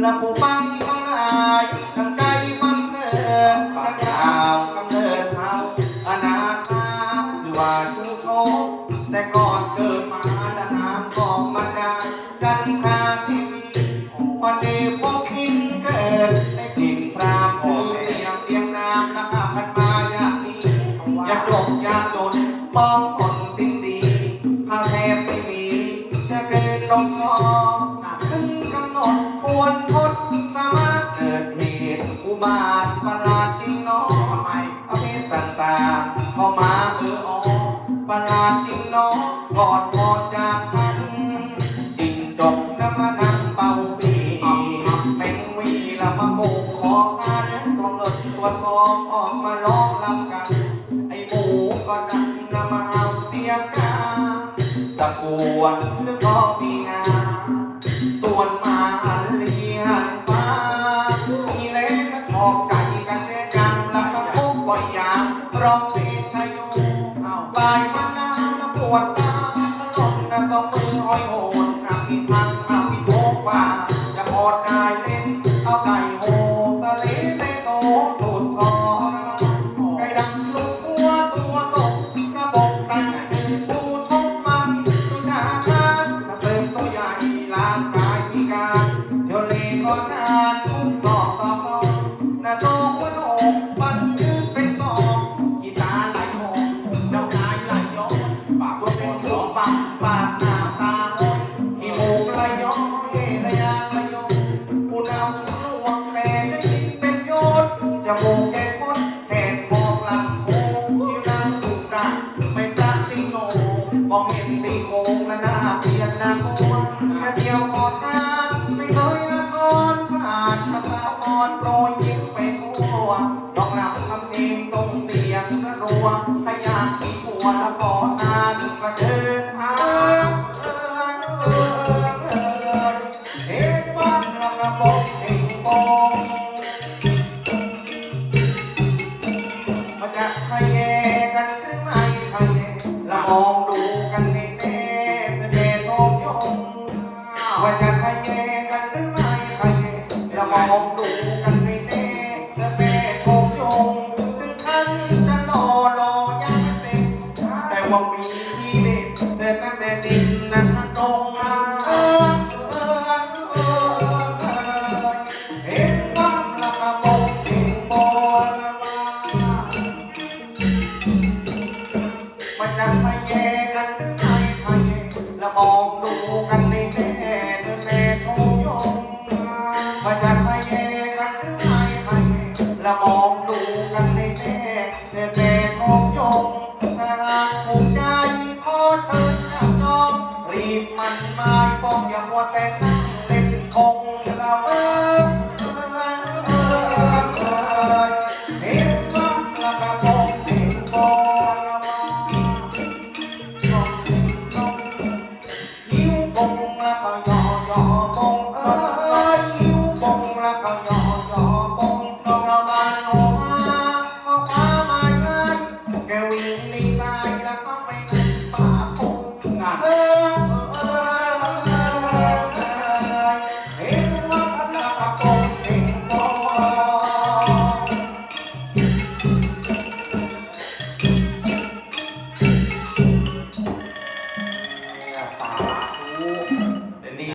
และผู้ฟังทั้งหลายทั้งใจบังเกิดทั้งยาวกำเนิดเท้าอนาคาคือว่าชูโชคแต่ก่อนเกิดมาและน้ำก็มันดากันคาที่มีพอเจพวกคินเกิดได้กินพรามคือเรียงเรียงน้ำและข้าพันมาอย่างนี้อย่าจบอย่าจนมองาเข้ามาเออออประหลาดจริงเนาะกอดกอจากพันจริงจบน้ำมานั่งเป่าปีเป็นวีละมาโบกขอกันกองเลิศตัวทองออกมาร้องลำกัน ไอ้หมูก็ดังนำมาเอาเสียงกาตะกวนหรือก็มี ร้องเพลงทะยุบายมานานแล้วปวดตาตลนแล้วต้องมือห้อยโหนอามีทางอามีโทกว่าจะพอดได้เล่นเอาไก่โหตะเลเตโตตูดคอไก่ดำลูก มองดูกันในแน่เพื่อเดทองยงว่าจะขยแยกันหรือไม่ขยแยละมองดูกันในแน่เพื่อเดทองยงถึงขั้นจะรอรอยังไม่เต็มแต่ว่ามี น่